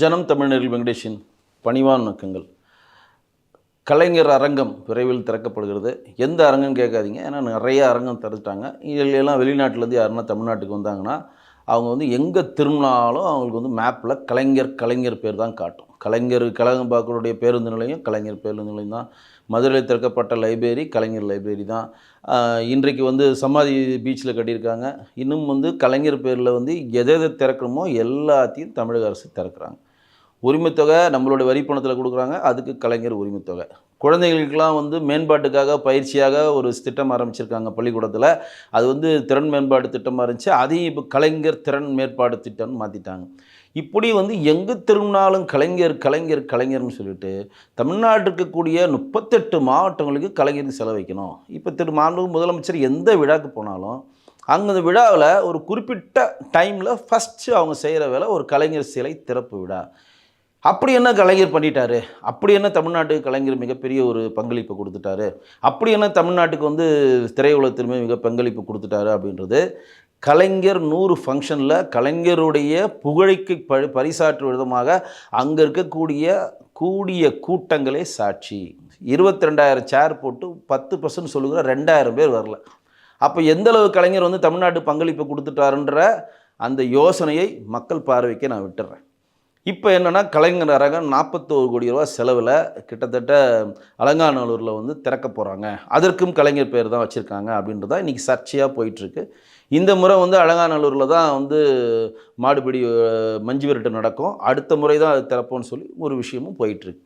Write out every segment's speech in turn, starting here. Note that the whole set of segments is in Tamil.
ஜனம் தமிழர்கள் வெங்கடேஷின் பணிவான் நோக்கங்கள். கலைஞர் அரங்கம் விரைவில் திறக்கப்படுகிறது. எந்த அரங்கம்னு கேட்காதீங்க. ஏன்னா நிறைய அரங்கம் திறந்துட்டாங்க. இதில் எல்லாம் வெளிநாட்டிலேருந்து யாருன்னா தமிழ்நாட்டுக்கு வந்தாங்கன்னா அவங்க வந்து எங்கே திரும்பினாலும் அவங்களுக்கு வந்து மேப்பில் கலைஞர் கலைஞர் பேர் தான் காட்டும். கலைஞர் கலகம்பாக்களுடைய பேருந்து நிலையம் கலைஞர் பேருந்து நிலையம் தான். மதுரையில் திறக்கப்பட்ட லைப்ரரி கலைஞர் லைப்ரரி தான். இன்றைக்கு வந்து சமாதி பீச்சில் கட்டியிருக்காங்க. இன்னும் வந்து கலைஞர் பேரில் வந்து எதை எதை திறக்கணுமோ எல்லாத்தையும் தமிழக அரசு திறக்கிறாங்க. உரிமைத்தொகை நம்மளுடைய வரி பணத்தில் கொடுக்குறாங்க. அதுக்கு கலைஞர் உரிமைத்தொகை. குழந்தைகளுக்கெல்லாம் வந்து மேம்பாட்டுக்காக பயிற்சியாக ஒரு திட்டம் ஆரம்பிச்சிருக்காங்க பள்ளிக்கூடத்தில். அது வந்து திறன் மேம்பாடு திட்டமாக இருந்துச்சு. அதையும் இப்போ கலைஞர் திறன் மேம்பாடு திட்டம்னு மாற்றிட்டாங்க இப்படி வந்து எங்கு திரும்பினாலும் கலைஞர் கலைஞர் கலைஞர்னு சொல்லிட்டு தமிழ்நாட்டில் இருக்கக்கூடிய முப்பத்தெட்டு மாவட்டங்களுக்கு கலைஞருக்கு செலவைக்கணும் இப்போ திரு மாண்பு முதலமைச்சர் எந்த விழாக்கு போனாலும் அங்கே அந்த விழாவில் ஒரு குறிப்பிட்ட டைமில் ஃபஸ்ட்டு அவங்க செய்கிற வேலை ஒரு கலைஞர் சிலை திறப்பு விழா. அப்படி என்ன கலைஞர் பண்ணிட்டாரு? அப்படி என்ன தமிழ்நாட்டுக்கு கலைஞர் மிகப்பெரிய ஒரு பங்களிப்பு கொடுத்துட்டாரு? அப்படி என்ன தமிழ்நாட்டுக்கு வந்து திரையுலகத்திலுமே மிக பங்களிப்பு கொடுத்துட்டாரு அப்படின்றது கலைஞர் நூறு ஃபங்க்ஷனில் கலைஞருடைய புகழைக்கு ப பரிசாற்று விதமாக அங்கே இருக்கக்கூடிய கூடிய கூட்டங்களே சாட்சி. இருபத்தி ரெண்டாயிரம் சேர் போட்டு பத்து பர்சன்ட் சொல்லுகிற ரெண்டாயிரம் பேர் வரல. அப்போ எந்த அளவு கலைஞர் வந்து தமிழ்நாட்டு பங்களிப்பு கொடுத்துட்டாருன்ற அந்த யோசனையை மக்கள் பார்வைக்கு நான் விட்டுறேன். இப்போ என்னென்னா கலைஞர் அரங்கம் நாற்பத்தோரு கோடி ரூபா செலவில் கிட்டத்தட்ட அலங்காநல்லூரில் வந்து திறக்க போகிறாங்க அதற்கும் கலைஞர் பேர் தான் வச்சுருக்காங்க அப்படின்றதா இன்றைக்கி சர்ச்சையாக போயிட்டுருக்கு. இந்த முறை வந்து அலங்காநல்லூரில் தான் வந்து மாடுபிடி மஞ்சு விரட்டு நடக்கும். அடுத்த முறை தான் அது திறப்போம்னு சொல்லி ஒரு விஷயமும் போயிட்டுருக்கு.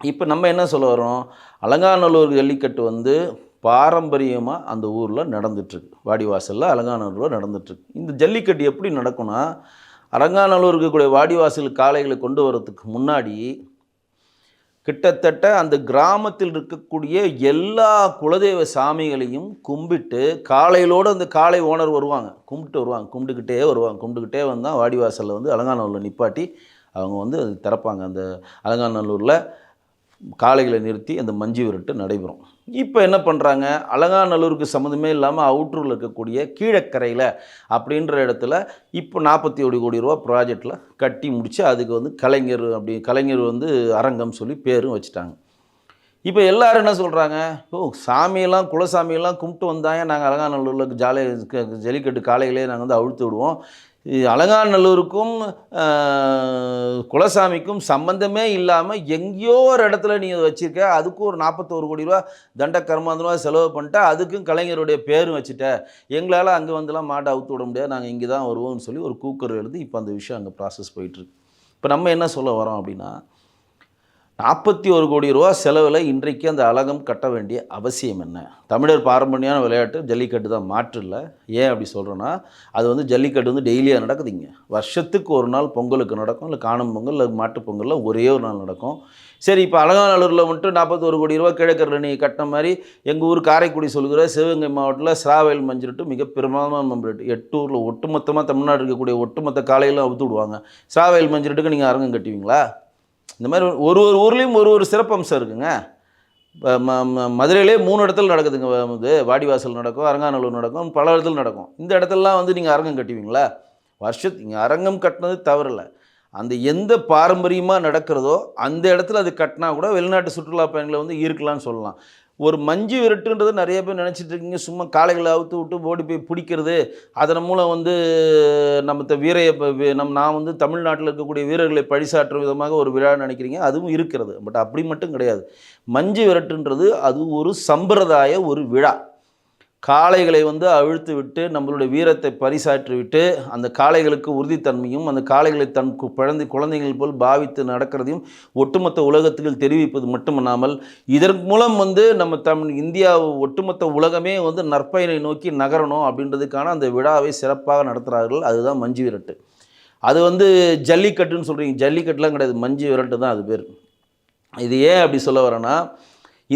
இப்போ நம்ம என்ன சொல்ல வரோம் அலங்காநல்லூர் ஜல்லிக்கட்டு வந்து பாரம்பரியமாக அந்த ஊரில் நடந்துட்டுருக்கு. வாடிவாசலில் அலங்காநல்லூரில் நடந்துட்டுருக்கு. இந்த ஜல்லிக்கட்டு எப்படி நடக்கும்னா அலங்காநல்லூர் இருக்கக்கூடிய வாடிவாசல் காளைகளை கொண்டு வரதுக்கு முன்னாடி கிட்டத்தட்ட அந்த கிராமத்தில் இருக்கக்கூடிய எல்லா குலதெய்வ சாமிகளையும் கும்பிட்டு காலையிலோடு அந்த காளை ஓனர் வருவாங்க. கும்பிட்டு வருவாங்க. கும்பிட்டுக்கிட்டே வருவாங்க. கும்பிட்டுக்கிட்டே வந்தால் வாடிவாசலில் வந்து அலங்காநல்லூரில் நிப்பாட்டி அவங்க வந்து அது திறப்பாங்க. அந்த அலங்காநல்லூரில் காளைகளை நிறுத்தி அந்த மஞ்சு விரட்டு நடைபெறும். இப்போ என்ன பண்ணுறாங்க அலங்காநல்லூருக்கு சம்மந்தமே இல்லாமல் அவுட்ரூரில் இருக்கக்கூடிய கீழக்கரையில் அப்படின்ற இடத்துல இப்போ நாற்பத்தி ஏழு கோடி ரூபா ப்ராஜெக்டில் கட்டி முடித்து அதுக்கு வந்து கலைஞர் அப்படி கலைஞர் வந்து அரங்கம் சொல்லி பேரும் வச்சுட்டாங்க. இப்போ எல்லாரும் என்ன சொல்கிறாங்க ஓ சாமியெல்லாம் குலசாமியெல்லாம் கும்பிட்டு வந்தாங்க நாங்கள் அலங்காநல்லூரில் ஜாலி ஜல்லிக்கட்டு காலையிலே நாங்கள் வந்து அழுத்து விடுவோம். அலங்காநல்லூருக்கும் குலசாமிக்கும் சம்பந்தமே இல்லாமல் எங்கேயோ ஒரு இடத்துல நீங்கள் வச்சுருக்க. அதுக்கும் ஒரு நாற்பத்தோரு கோடி ரூபா தண்ட கர்மாந்தரூவா செலவு பண்ணிட்டா. அதுக்கும் கலைஞருடைய பேரும் வச்சுட்ட. எங்களால் அங்கே வந்துலாம் மாட்டை அவுத்து விட முடியாது. நாங்கள் இங்கே தான் வருவோம்னு சொல்லி ஒரு கூக்கர் எழுதி இப்போ அந்த விஷயம் அங்கே ப்ராசஸ் போயிட்டுருக்கு இப்போ நம்ம என்ன சொல்ல வரோம் அப்படின்னா நாற்பத்தி ஒரு கோடி ரூபா செலவில் இன்றைக்கு அந்த அலகம் கட்ட வேண்டிய அவசியம் என்ன? தமிழர் பாரம்பரியமான விளையாட்டு ஜல்லிக்கட்டு தான். மாற்று இல்லை. ஏன் அப்படி சொல்கிறேன்னா அது வந்து ஜல்லிக்கட்டு வந்து டெய்லியாக நடக்குதுங்க. வருஷத்துக்கு ஒரு நாள் பொங்கலுக்கு நடக்கும். இல்லை காணும் பொங்கல் இல்லை மாட்டுப் பொங்கலில் ஒரே ஒரு நாள் நடக்கும். சரி இப்போ அலங்காநல்லூரில் மட்டும் நாற்பத்தோரு கோடி ரூபா கிழக்கரில் நீ கட்டின மாதிரி எங்கள் ஊர் காரைக்குடி சொல்கிற சிவகங்கை மாவட்டத்தில் சிராவயல் மஞ்சிட்டு மிக பிரமாதமான மம்பிட்டு எட்டூரில் ஒட்டுமொத்தமாக தமிழ்நாடு இருக்கக்கூடிய ஒட்டுமொத்த காலையெல்லாம் அவுத்து விடுவாங்க. சிராவயல் மஞ்சிட்டுக்கு நீங்கள் அரங்கம் கட்டுவீங்களா? இந்த மாதிரி ஒரு ஒரு ஊர்லேயும் ஒரு ஒரு சிறப்பம்சம் இருக்குங்க. ம மதுரையிலே மூணு இடத்துல நடக்குதுங்க. இது வாடிவாசல் நடக்கும் அரங்காநல்லூர் நடக்கும் பல இடத்துல நடக்கும். இந்த இடத்துலலாம் வந்து நீங்கள் அரங்கம் கட்டுவீங்களா? வருஷத்து இங்கே அரங்கம் கட்டினது தவறில்லை. அந்த எந்த பாரம்பரியமாக நடக்கிறதோ அந்த இடத்துல அது கட்டினா கூட வெளிநாட்டு சுற்றுலா பயணிகளை வந்து இருக்கலாம்னு சொல்லலாம். ஒரு மஞ்சு விரட்டுன்றது நிறைய பேர் நினச்சிட்டு இருக்கீங்க. சும்மா காளைகளை அவுத்து விட்டு ஓடி போய் பிடிக்கிறது. அதன் மூலம் வந்து நம்ம த- வீரைய நம் நான் வந்து தமிழ்நாட்டில் இருக்கக்கூடிய வீரர்களை பழிசாற்றும் விதமாக ஒரு விழா நினைக்கிறீங்க. அதுவும் இருக்கிறது. பட் அப்படி மட்டும் கிடையாது. மஞ்சு விரட்டுன்றது அது ஒரு சம்பிரதாய ஒரு விழா. காளைகளை வந்து அழுத்து விட்டு நம்மளுடைய வீரத்தை பரிசாற்றி விட்டு அந்த காளைகளுக்கு உறுதித்தன்மையும் அந்த காளைகளை தன் குழந்தை குழந்தைகள் போல் பாவித்து நடக்கிறதையும் ஒட்டுமொத்த உலகத்துக்கு தெரிவிப்பது மட்டுமல்லாமல் இதன் மூலம் வந்து நம்ம தம் இந்தியா ஒட்டுமொத்த உலகமே வந்து நற்பயனை நோக்கி நகரணும் அப்படின்றதுக்கான அந்த விழாவை சிறப்பாக நடத்துகிறார்கள் அதுதான் மஞ்சு விரட்டு. அது வந்து ஜல்லிக்கட்டுன்னு சொல்கிறீங்க ஜல்லிக்கட்டுலாம் கிடையாது. மஞ்சு விரட்டு தான் அது பேர். இது ஏன் அப்படி சொல்ல வரேன்னா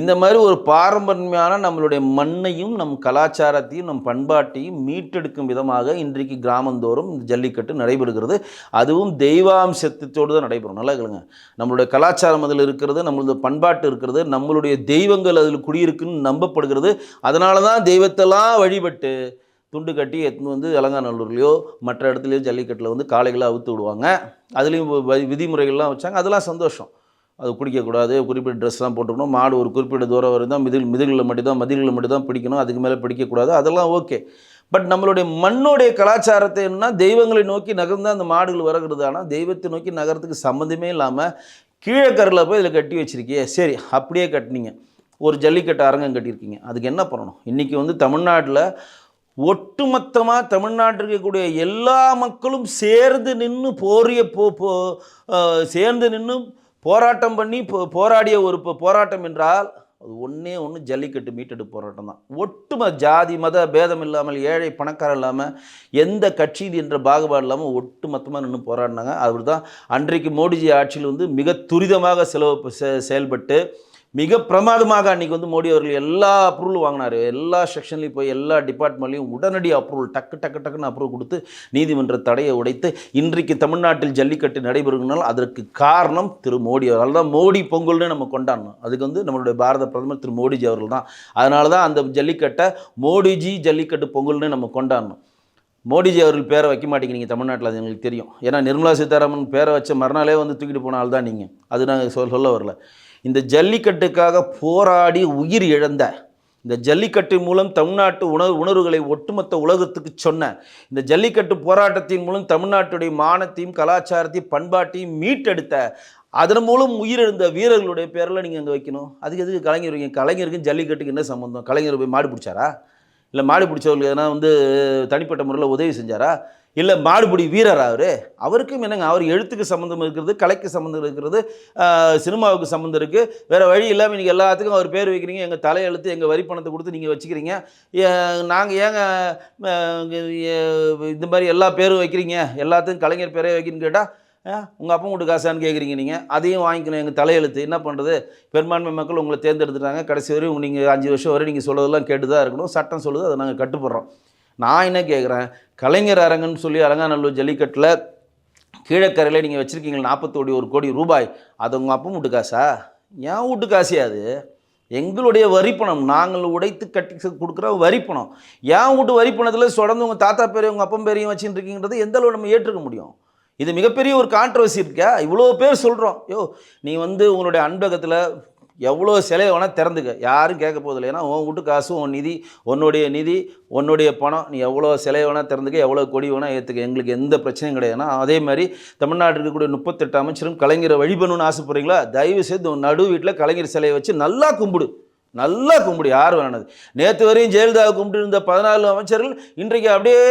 இந்த மாதிரி ஒரு பாரம்பரியமான நம்மளுடைய மண்ணையும் நம் கலாச்சாரத்தையும் நம் பண்பாட்டையும் மீட்டெடுக்கும் விதமாக இன்றைக்கு கிராமந்தோறும் இந்த ஜல்லிக்கட்டு நடைபெறுகிறது. அதுவும் தெய்வாம்சத்தோடு தான் நடைபெறும். நல்லா கேளுங்க. நம்மளுடைய கலாச்சாரம் அதில் இருக்கிறது நம்மளுடைய பண்பாட்டு இருக்கிறது நம்மளுடைய தெய்வங்கள் அதில் குடியிருக்குன்னு நம்பப்படுகிறது. அதனால தான் தெய்வத்தெல்லாம் வழிபட்டு துண்டு கட்டி எடுத்துன்னு வந்து அலங்காநல்லூர்லேயோ மற்ற இடத்துலையோ ஜல்லிக்கட்டில் வந்து காளைகளை அவுத்து விடுவாங்க. அதுலேயும் விதிமுறைகள்லாம் வச்சாங்க. அதெல்லாம் சந்தோஷம். அது குடிக்கக்கூடாது குறிப்பிட்ட ட்ரெஸ்லாம் போட்டுக்கணும். மாடு ஒரு குறிப்பிட்ட தூரம் வரை தான் மிதில் மிதில்களில் மட்டும்தான் மதில்களில் மட்டும்தான் பிடிக்கணும். அதுக்கு மேலே பிடிக்கக்கூடாது. அதெல்லாம் ஓகே. பட் நம்மளுடைய மண்ணுடைய கலாச்சாரத்தை என்னன்னா தெய்வங்களை நோக்கி நகர்ந்தால் அந்த மாடுகள் வரகிறது. ஆனால் தெய்வத்தை நோக்கி நகரத்துக்கு சம்மந்தமே இல்லாமல் கீழக்கரில் போய் இதில் கட்டி வச்சுருக்கியே. சரி அப்படியே கட்டினீங்க. ஒரு ஜல்லிக்கட்டு அரங்கம் கட்டியிருக்கீங்க. அதுக்கு என்ன பண்ணணும்? இன்றைக்கி வந்து தமிழ்நாட்டில் ஒட்டுமொத்தமாக தமிழ்நாட்டில் இருக்கக்கூடிய எல்லா மக்களும் சேர்ந்து நின்று போரிய போ சேர்ந்து நின்று போராட்டம் பண்ணி போ- போராடிய ஒரு போராட்டம் என்றால் அது ஒன்றே ஒன்று ஜல்லிக்கட்டு மீட்டெடுப்பு போராட்டம் தான். ஒட்டுமொ ஜாதி மத பேதம் இல்லாமல் ஏழை பணக்காரர் இல்லாமல் எந்த கட்சி என்ற பாகுபாடு இல்லாமல் ஒட்டு மொத்தமாக நின்று போராடினாங்க. அவர் தான் அன்றைக்கு மோடிஜி ஆட்சியில் வந்து மிக துரிதமாக செலவு செ- செயல்பட்டு மிக பிரமாதமாக அன்றைக்கி வந்து மோடி அவர்கள் எல்லா அப்ரூவல் வாங்கினார். எல்லா செக்ஷன்லையும் போய் எல்லா டிபார்ட்மெண்ட்லையும் உடனடி அப்ரூவல் டக்கு டக்கு டக்குன்னு அப்ரூவல் கொடுத்து நீதிமன்ற தடையை உடைத்து இன்றைக்கு தமிழ்நாட்டில் ஜல்லிக்கட்டு நடைபெறுகிறனால் அதற்கு காரணம் திரு மோடி அவர்கள். தான் மோடி பொங்கல்னு நம்ம கொண்டாடணும். அதுக்கு வந்து நம்மளுடைய பாரத பிரதமர் திரு மோடிஜி அவர்கள் தான். அதனால தான் அந்த ஜல்லிக்கட்டை மோடிஜி ஜல்லிக்கட்டு பொங்கல்னு நம்ம கொண்டாடணும். மோடிஜி அவர்கள் பேரை வைக்க மாட்டேங்கிறீங்க தமிழ்நாட்டில் அது எங்களுக்கு தெரியும். ஏன்னா நிர்மலா சீதாராமன் பேரை வச்ச மறுநாளே வந்து தூக்கிட்டு போன ஆள் தான் நீங்கள் அது நாங்கள் சொல்ல வரல. இந்த ஜல்லிக்கட்டுக்காக போராடி உயிர் இழந்த இந்த ஜல்லிக்கட்டு மூலம் தமிழ்நாட்டு உணவு உணர்வுகளை ஒட்டுமொத்த உலகத்துக்கு சொன்ன இந்த ஜல்லிக்கட்டு போராட்டத்தின் மூலம் தமிழ்நாட்டுடைய மானத்தையும் கலாச்சாரத்தையும் பண்பாட்டையும் மீட்டெடுத்த அதன் மூலம் உயிரிழந்த வீரர்களுடைய பேரில் நீங்கள் அங்கே வைக்கணும்? அதுக்கு எதுக்கு கலைஞர் வைங்க கலைஞருக்கும் ஜல்லிக்கட்டுக்கு என்ன சம்மந்தம் கலைஞர் போய் மாடு பிடிச்சாரா? இல்லை மாடு பிடிச்சவர்களுக்கு எதனா வந்து தனிப்பட்ட முறையில் உதவி செஞ்சாரா? இல்லை மாடுபிடி வீரர் அவர்? அவருக்கும் என்னங்க அவர் எழுத்துக்கு சம்மந்தம் இருக்கிறது கலைக்கு சம்மந்தம் இருக்கிறது சினிமாவுக்கு சம்மந்தம் இருக்குது வேறு வழி இல்லாமல் நீங்கள் எல்லாத்துக்கும் அவர் பேர் வைக்கிறீங்க எங்கள் தலையெழுத்து எங்கள் வரி பணத்தை கொடுத்து நீங்கள் வச்சுக்கிறீங்க. நாங்கள் ஏங்க இந்த மாதிரி எல்லா பேரும் வைக்கிறீங்க? எல்லாத்துக்கும் கலைஞர் பேரே வைக்கணும்னு கேட்டால் உங்கள் அப்பா வீட்டு காசான்னு கேட்குறீங்க நீங்கள் அதையும் வாங்கிக்கணும் எங்கள் தலையெழுத்து. என்ன பண்ணுறது பெரும்பான்மை மக்கள் உங்களை தேர்ந்தெடுத்துட்டாங்க. கடைசி வரையும் நீங்கள் அஞ்சு வருஷம் வரை நீங்கள் சொல்கிறதெல்லாம் கேட்டு தான் இருக்கணும். சட்டம் சொல்லுது அதை நாங்கள் கட்டுப்படுறோம். நான் என்ன கேட்குறேன் கலைஞர் அரங்கன்னு சொல்லி அரங்காநல்லூர் ஜல்லிக்கட்டில் கீழக்கரையில் நீங்கள் வச்சுருக்கீங்களா நாற்பத்தோடி ஒரு கோடி ரூபாய். அது உங்கள் அப்பா வீட்டு காசா? ஏன் வீட்டு காசியா அது. எங்களுடைய வரிப்பணம் நாங்கள் உடைத்து கட்டி கொடுக்குற வரிப்பணம். ஏன் வீட்டு வரிப்பணத்தில் தொடர்ந்து உங்கள் தாத்தா பேரையும் உங்கள் அப்பன் பேரையும் வச்சுட்டு இருக்கீங்கிறது எந்த அளவு நம்ம ஏற்றுக்க முடியும்? இது மிகப்பெரிய ஒரு கான்ட்ரவர்சி இருக்கா? இவ்வளோ பேர் சொல்கிறோம் யோ நீ வந்து உங்களுடைய அன்பகத்தில் எவ்வளோ சிலை வேணால் திறந்துக்க. யாரும் கேட்க போதில்லை ஏன்னா உன் வீட்டு காசு உன் நிதி உன்னுடைய நிதி உன்னுடைய பணம். நீ எவ்வளோ சிலை வேணால் திறந்துக்க எவ்வளோ கொடி வேணால் ஏற்றுக்க எங்களுக்கு எந்த பிரச்சனையும் கிடையாது. ஏன்னா அதே மாதிரி தமிழ்நாட்டில் இருக்கக்கூடிய முப்பத்தெட்டு அமைச்சரும் கலைஞரை வழிபடணும்னு ஆசைப்படுறீங்களா? தயவு செய்து உன் நடு வீட்டில் கலைஞர் சிலையை வச்சு நல்லா கும்பிடு. நல்லா கும்பிடு. யார் வேணாது நேற்று வரையும் ஜெயலலிதாவை கும்பிட்டு இருந்த பதினாலு அமைச்சர்கள் இன்றைக்கு அப்படியே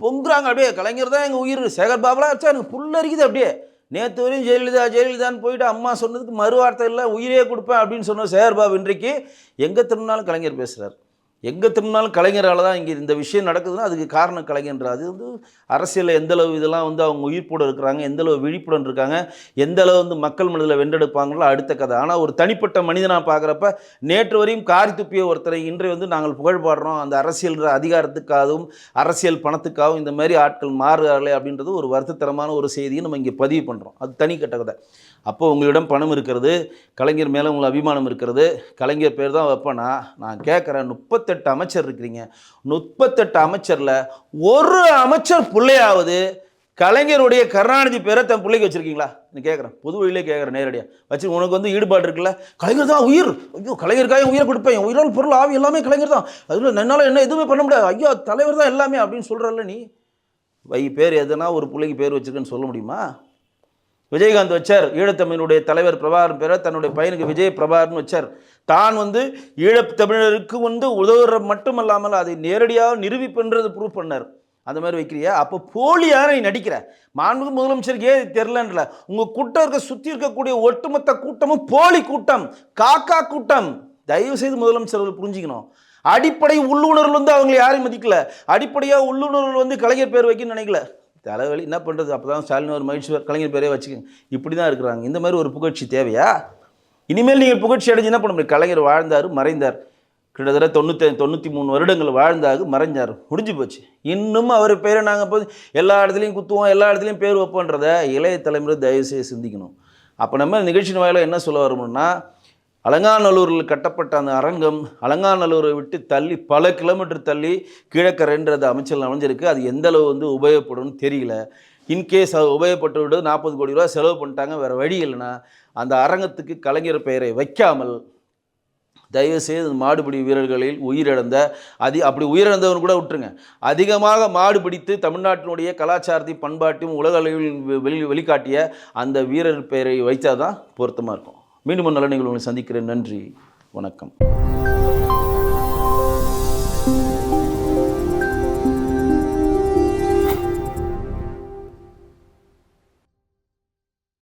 பொங்குறாங்க அப்படியே. கலைஞர் தான் எங்கள் உயிர். சேகர் பாபுலாம் வச்சா எனக்கு புல்லரிக்குது அப்படியே. நேற்று வரையும் ஜெயலலிதா ஜெயலலிதான்னு போயிட்டு அம்மா சொன்னதுக்கு மறு வார்த்தை இல்லை உயிரே கொடுப்பேன் அப்படின்னு சொன்ன சேகர் பாபு இன்றைக்கு எங்கே திரும்பினாலும் கலைஞர் பேசுகிறார் எங்கே திரும்பினாலும் கலைஞரால் தான் இங்கே இந்த விஷயம் நடக்குதுன்னா அதுக்கு காரணம் கலைஞர் அது வந்து அரசியலில் எந்தளவு இதெல்லாம் வந்து அவங்க உயிர்ப்போடு இருக்கிறாங்க எந்தளவு விழிப்புடன் இருக்காங்க எந்தளவு வந்து மக்கள் மனதில் வென்றெடுப்பாங்களோ அடுத்த கதை. ஆனால் ஒரு தனிப்பட்ட மனிதனாக பார்க்குறப்ப நேற்று வரையும் காரி துப்பிய ஒருத்தரை இன்றை வந்து நாங்கள் புகழ் பாடுறோம். அந்த அரசியல் அதிகாரத்துக்காகவும் அரசியல் பணத்துக்காகவும் இந்த மாதிரி ஆட்கள் மாறுகிறார்களே அப்படின்றது ஒரு வருத்தத்தரமான ஒரு செய்தியை நம்ம இங்கே பதிவு பண்ணுறோம் அது தனி கட்ட கதை. அப்போ உங்களிடம் பணம் இருக்கிறது கலைஞர் மேலே உங்களுக்கு அபிமானம் இருக்கிறது கலைஞர் பேர் தான் வைப்பேனா? நான் கேட்குறேன் முப்பத்தெட்டு அமைச்சர் இருக்கிறீங்க. முப்பத்தெட்டு அமைச்சரில் ஒரு அமைச்சர் பிள்ளையாவது கலைஞருடைய கருணாநிதி பேரை தன் பிள்ளைக்கு வச்சுருக்கீங்களா? நான் கேட்குறேன் பொது வழியிலே கேட்குறேன் நேரடியாக வச்சு உனக்கு வந்து ஈடுபாடு இருக்குல்ல? கலைஞர் தான் உயிர். ஐயோ கலைஞருக்காக உயிரை கொடுப்பேன். உயிரால் பொருள் ஆவி எல்லாமே கலைஞர் தான். அதில் என்னால் என்ன எதுவுமே பண்ண முடியாது. ஐயோ தலைவர் தான் எல்லாமே அப்படின்னு சொல்கிறல்ல நீ? வை பேர் எதுனா ஒரு பிள்ளைக்கு பேர் வச்சிருக்கேன்னு சொல்ல முடியுமா? விஜயகாந்த் வச்சார் ஈழத்தமிழனுடைய தலைவர் பிரபாகரன் பேரை தன்னுடைய பையனுக்கு விஜய் பிரபாகரன் வச்சார். தான் வந்து ஈழத்தமிழருக்கு வந்து உதவுற மட்டுமல்லாமல் அதை நேரடியாக நிரூபிப்புன்றது ப்ரூவ் பண்ணார். அந்த மாதிரி வைக்கிறியா? அப்போ போலியாக நீ நடிக்கிற? மாண்பு முதலமைச்சருக்கு ஏன் தெரிலன்றல உங்கள் கூட்டம் இருக்க சுற்றி இருக்கக்கூடிய ஒட்டுமொத்த கூட்டமும் போலி கூட்டம் காக்கா கூட்டம். தயவு செய்து முதலமைச்சர் புரிஞ்சுக்கணும். அடிப்படை உள்ளுணர்வு வந்து அவங்களை யாரையும் மதிக்கல. அடிப்படையாக உள்ளுணர்வு வந்து கலைஞர் பேர் வைக்கணும்னு நினைக்கல. தலைவலி என்ன பண்ணுறது அப்போ தான் ஸ்டாலின் ஒரு மகிழ்ச்சி கலைஞர் பேரே வச்சுக்கோங்க இப்படி தான் இருக்கிறாங்க. இந்த மாதிரி ஒரு புகழ்ச்சி தேவையா? இனிமேல் நீங்கள் புகழ்ச்சி அடைஞ்சு என்ன பண்ண முடியும்? கலைஞர் வாழ்ந்தார் மறைந்தார். கிட்டத்தட்ட தொண்ணூற்றி தொண்ணூற்றி மூணு வருடங்கள் வாழ்ந்தார் மறைஞ்சார். முடிஞ்சு போச்சு. இன்னும் அவர் பேரை நாங்கள் போய் எல்லா இடத்துலையும் குத்துவோம் எல்லா இடத்துலையும் பேர் வைப்போன்றத இளைய தலைமுறை தயவுசெய்து சிந்திக்கணும். அப்போ நம்ம நிகழ்ச்சி வாயில என்ன சொல்ல வரணும்னா அலங்காநல்லூரில் கட்டப்பட்ட அந்த அரங்கம் அலங்காநல்லூரை விட்டு தள்ளி பல கிலோமீட்டர் தள்ளி கீழக்கரைன்றது அமைச்சர் அமைஞ்சிருக்கு. அது எந்த அளவு வந்து உபயோகப்படும்னு தெரியல. இன்கேஸ் அது உபயோகப்பட்டு விட நாற்பது கோடி ரூபா செலவு பண்ணிட்டாங்க வேறு வழி இல்லைன்னா அந்த அரங்கத்துக்கு கலைஞர் பெயரை வைக்காமல் தயவுசெய்து மாடுபிடி வீரர்களில் உயிரிழந்த அதி அப்படி உயிரிழந்தவன் கூட விட்டுருங்க. அதிகமாக மாடு பிடித்து தமிழ்நாட்டினுடைய கலாச்சாரத்தையும் பண்பாட்டையும் உலக அளவில் வெளி வெளிக்காட்டிய அந்த வீரர் பெயரை வைத்தாதான் பொருத்தமாக இருக்கும். மீண்டும் நல்ல நிகழ்வுகளை சந்திக்கிறேன். நன்றி. வணக்கம்.